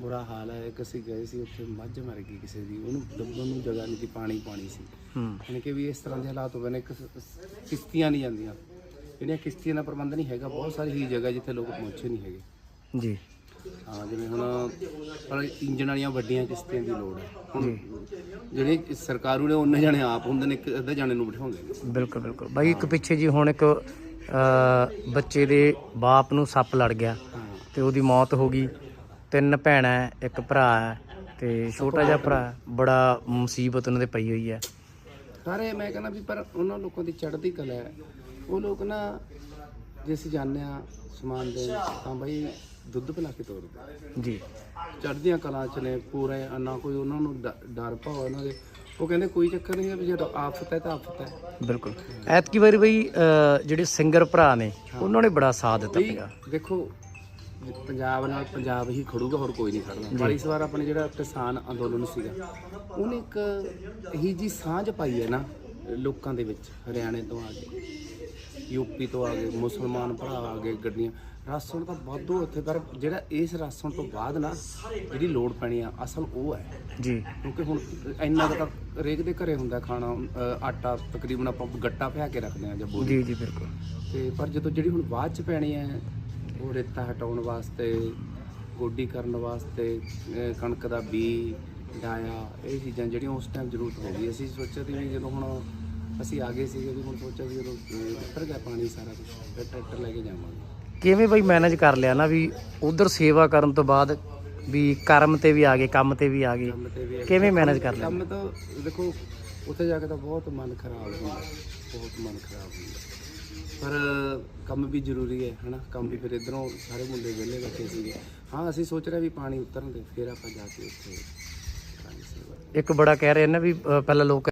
ਬੁਰਾ ਹਾਲ ਹੈ ਇੱਕ ਅਸੀਂ ਗਏ ਸੀ ਉੱਥੇ ਮੱਝ ਮਰ ਗਈ ਕਿਸੇ ਦੀ ਉਹਨੂੰ ਦੱਬਣ ਨੂੰ ਜਗ੍ਹਾ ਨਹੀਂ ਸੀ ਪਾਣੀ ਪਾਣੀ ਸੀ। ਯਾਨੀ ਕਿ ਵੀ ਇਸ ਤਰ੍ਹਾਂ ਦੇ ਹਾਲਾਤ ਹੋ ਗਏ ਨੇ ਇੱਕ ਸ- ਕਿਸ਼ਤੀਆਂ ਨਹੀਂ ਜਾਂਦੀਆਂ। ਜਿਹੜੀਆਂ ਕਿਸ਼ਤੀਆਂ ਦਾ ਪ੍ਰਬੰਧ ਨਹੀਂ ਹੈਗਾ ਬਹੁਤ ਸਾਰੀ ਹੀ ਜਗ੍ਹਾ ਜਿੱਥੇ ਲੋਕ ਪਹੁੰਚੇ ਨਹੀਂ ਹੈਗੇ। ਜੀ। ਹਾਂ ਜਿਵੇਂ ਹੁਣ ਪਰ ਇੰਜਣ ਵਾਲੀਆਂ ਵੱਡੀਆਂ ਕਿਸ਼ਤੀਆਂ ਦੀ ਲੋੜ ਹੈ। ਹੁਣ ਜਿਹੜੇ ਸਰਕਾਰੂ ਨੇ ਉਹਨੇ ਜਾਣੇ ਆਪ ਹੁੰਦੇ ਨੇ ਇੱਕ ਅੱਧੇ ਜਾਣੇ ਨੂੰ ਬਿਠਾਉਂਦੇ ਨੇ। ਬਿਲਕੁਲ ਬਿਲਕੁਲ। ਬਾਈ ਇੱਕ ਪਿੱਛੇ ਜੀ ਹੁਣ ਇੱਕ ਅ, ਬੱਚੇ ਦੇ ਬਾਪ ਨੂੰ ਸੱਪ ਲੜ ਗਿਆ ਹਾਂ। ਤੇ ਉਹਦੀ ਮੌਤ ਹੋ ਗਈ। ਤਿੰਨ ਭੈਣਾਂ ਹੈ, ਇੱਕ ਭਰਾ ਹੈ ਤੇ ਛੋਟਾ ਜਿਹਾ ਭਰਾ ਹੈ। ਬੜਾ ਮੁਸੀਬਤ ਉਹਨਾਂ ਦੇ ਪਈ ਹੋਈ ਹੈ। ਸਾਰੇ ਮੈਂ ਕਹਿੰਦਾ ਵੀ ਪਰ ਉਹਨਾਂ ਲੋਕਾਂ ਦੀ ਚੜ੍ਹਦੀ ਕਲਾ ਹੈ। ਉਹ ਲੋਕ ਨਾ ਜੇ ਅਸੀਂ ਜਾਂਦੇ ਆ ਸਮਾਨ ਦੇ ਤਾਂ ਬਈ ਦੁੱਧ ਪਿਲਾ ਕੇ ਤੋਰਦੇ ਜੀ। ਚੜ੍ਹਦੀਆਂ ਕਲਾ ਚ ਨੇ ਪੂਰੇ ਨਾ ਕੋਈ ਉਹਨਾਂ ਨੂੰ ਡ- ਡਰ ਭਾਵ ਉਹਨਾਂ ਦੇ। ਉਹ ਕਹਿੰਦੇ ਕੋਈ ਚੱਕਰ ਨਹੀਂ ਹੈ ਵੀ ਜਦੋਂ ਆਫਤ ਹੈ ਤਾਂ ਆਫਤ ਹੈ। ਬਿਲਕੁਲ। ਐਤਕੀ ਵਾਰੀ ਬਈ ਜਿਹੜੇ ਸਿੰਗਰ ਭਰਾ ਨੇ ਉਹਨਾਂ ਨੇ ਬੜਾ ਸਾਥ ਦਿੱਤਾ ਵੀ ਦੇਖੋ ਪੰਜਾਬ ਨਾਲ ਪੰਜਾਬ ਹੀ ਖੜੂਗਾ ਹੋਰ ਕੋਈ ਨਹੀਂ ਖੜਨਾ। ਪਰ ਇਸ ਵਾਰ ਆਪਣੇ ਜਿਹੜਾ ਕਿਸਾਨ ਅੰਦੋਲਨ ਸੀਗਾ ਉਹਨੇ ਇੱਕ ਇਹੀ ਜੀ ਸਾਂਝ ਪਾਈ ਹੈ ਨਾ ਲੋਕਾਂ ਦੇ ਵਿੱਚ ਹਰਿਆਣੇ ਤੋਂ ਆ ਗਏ ਯੂਪੀ ਤੋਂ ਆ ਗਏ ਮੁਸਲਮਾਨ ਭਰਾ ਆ ਗਏ ਗੱਡੀਆਂ। ਰਾਸ਼ਨ ਤਾਂ ਵਾਧੂ ਇੱਥੇ ਪਰ ਜਿਹੜਾ ਇਸ ਰਾਸ਼ਨ ਤੋਂ ਬਾਅਦ ਨਾ ਜਿਹੜੀ ਲੋੜ ਪੈਣੀ ਆ ਅਸਲ ਉਹ ਹੈ। ਜੀ। ਕਿਉਂਕਿ ਹੁਣ ਇੰਨਾ ਕੁ ਤਾਂ ਰੇਕ ਦੇ ਘਰੇ ਹੁੰਦਾ ਖਾਣਾ ਆਟਾ ਤਕਰੀਬਨ ਆਪਾਂ ਗੱਟਾ ਪਿਆ ਕੇ ਰੱਖਦੇ ਆ ਜਾਂ ਬੋਰੀ ਜੀ ਜੀ ਬਿਲਕੁਲ। ਤੇ ਪਰ ਜਦੋਂ ਜਿਹੜੀ ਹੁਣ ਬਾਅਦ ਚ ਪੈਣੀ ਹੈ ਉਹ ਰੇਤਾ ਹਟਾਉਣ ਵਾਸਤੇ, ਗੋਡੀ ਕਰਨ ਵਾਸਤੇ ਕਣਕ ਦਾ ਬੀ ਡਾਇਆ, ਇਹ ਚੀਜ਼ਾਂ ਜਿਹੜੀਆਂ ਉਸ ਟਾਈਮ ਜ਼ਰੂਰਤ ਹੋ ਗਈ। ਅਸੀਂ ਸੋਚਿਆ ਸੀ ਵੀ ਜਦੋਂ ਹੁਣ ਅਸੀਂ ਆ ਗਏ ਸੀਗੇ ਵੀ ਹੁਣ ਸੋਚਿਆ ਵੀ ਜਦੋਂ, ਅਹ ਉੱਤਰ ਗਿਆ ਪਾਣੀ ਸਾਰਾ ਕੁਝ ਫਿਰ ਟਰੈਕਟਰ ਲੈ ਕੇ ਜਾਵਾਂਗੇ। ਕਿਵੇਂ ਬਈ ਮੈਨੇਜ ਕਰ ਲਿਆ ਨਾ ਵੀ ਉਧਰ ਸੇਵਾ ਕਰਨ ਤੋਂ ਬਾਅਦ ਵੀ ਕਰਮ ਤੇ ਵੀ ਆ ਗਏ ਕੰਮ ਤੇ ਵੀ ਆ ਗਏ। ਕੰਮ ਤੇ ਵੀ ਕਿਵੇਂ ਮੈਨੇਜ ਕਰ ਲਿਆ ਕੰਮ ਤਾਂ ਦੇਖੋ ਉੱਥੇ ਜਾ ਕੇ ਤਾਂ ਬਹੁਤ ਮਨ ਖਰਾਬ ਹੁੰਦਾ ਬਹੁਤ ਮਨ ਖਰਾਬ ਹੁੰਦਾ। ਪਰ ਕੰਮ ਵੀ ਜ਼ਰੂਰੀ ਹੈ ਹਨਾ? ਕੰਮ ਵੀ ਫਿਰ ਇਧਰੋਂ ਸਾਰੇ ਮੁੰਡੇ ਵਿਹਲੇ ਬੈਠੇ ਸੀਗੇ। ਹਾਂ ਅਸੀਂ ਸੋਚ ਰਹੇ ਵੀ ਪਾਣੀ ਉਤਰਨ ਦੇ ਫਿਰ ਆਪਾਂ ਜਾ ਕੇ ਉੱਥੇ ਕਰਾਂਗੇ ਸੇਵਾ ਇੱਕ ਬੜਾ ਕਹਿ ਰਹੇ ਨੇ ਵੀ ਅ, ਪਹਿਲਾਂ ਲੋਕ